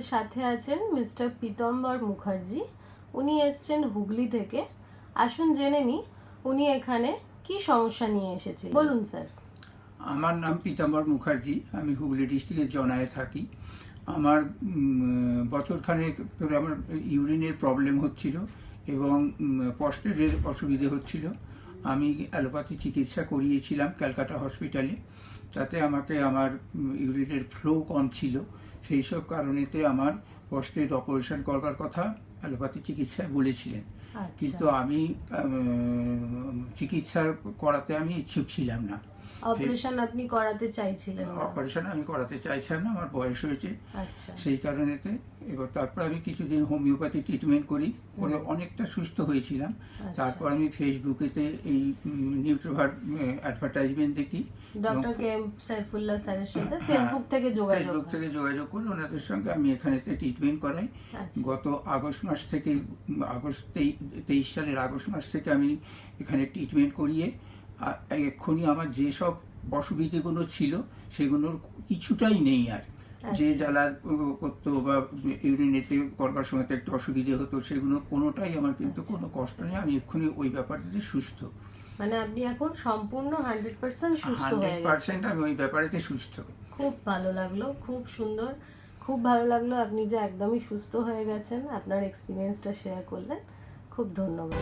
আমাদের সাথে আছেন মিস্টার পীতম্বর মুখার্জি। উনি এসছেন হুগলি থেকে। আসুন জেনে নি, উনি এখানে কি সমস্যা নিয়ে এসেছে বলুন, স্যার। আমার নাম পীতাম্বর মুখার্জি। আমি হুগলি ডিস্ট্রিক্টের জনায় থাকি। আমার বছরখানেক ধরে আমার ইউরিনের প্রবলেম হচ্ছিল এবং পস্টেডের অসুবিধে হচ্ছিল। আমি অ্যালোপ্যাথি চিকিৎসা করিয়েছিলাম ক্যালকাটা হসপিটালে। তাতে আমাকে আমার ইউরিনের ফ্লো কম ছিল। সেই সব কারণেতে আমার পস্টেড অপারেশন করবার কথা অ্যালোপ্যাথি চিকিৎসায় বলেছিলেন। আচ্ছা। কিন্তু আমি চিকিৎসা করাতে আমি ইচ্ছুক ছিলাম না। অপারেশন আপনি করাতে চাইছিলেন অপারেশন আমি করাতে চাইছিলাম না আমার বয়স হয়েছে। আচ্ছা। সেই কারণেতে এবার তারপর আমি কিছুদিন হোমিওপ্যাথি ট্রিটমেন্ট করি করে অনেকটা সুস্থ হয়েছিলাম। আচ্ছা। তারপর আমি ফেসবুকেতে এই নিউট্রোভার অ্যাডভার্টাইজমেন্ট দেখি। ডক্টর কে সাইফুল্লাহ স্যারের সাথে ফেসবুক থেকে যোগাযোগ ফেসবুক থেকে যোগাযোগ করে ওনাদের সঙ্গে আমি এখানেতে ট্রিটমেন্ট করাই। আচ্ছা। গত আগস্ট মাস থেকে আগস্ট তেই- তেইশ সালের আগস্ট মাস থেকে আমি এখানে ট্রিটমেন্ট করিয়ে এক্ষুনি আমার যেসব অসুবিধেগুলো ছিল সেগুলোর কিছুটাই নেই আর। যে আচ্ছা। জ্বালা করতো বা ইউরিনেতে করবার সময় তো একটু অসুবিধে হতো সেগুলো কোনোটাই আমার কিন্তু কোনো কষ্ট নেই। আমি এক্ষুনি ওই ব্যাপারটাতে সুস্থ। মানে আপনি এখন সম্পূর্ণ হান্ড্রেড পার্সেন্ট সুস্থ হান্ড্রেড পার্সেন্ট আমি ওই ব্যাপারেতে সুস্থ। খুব ভালো লাগল খুব সুন্দর। খুব ভালো লাগল আপনি যে একদমই সুস্থ হয়ে গেছেন আপনার এক্সপিরিয়েন্সটা শেয়ার করলেন। খুব ধন্যবাদ।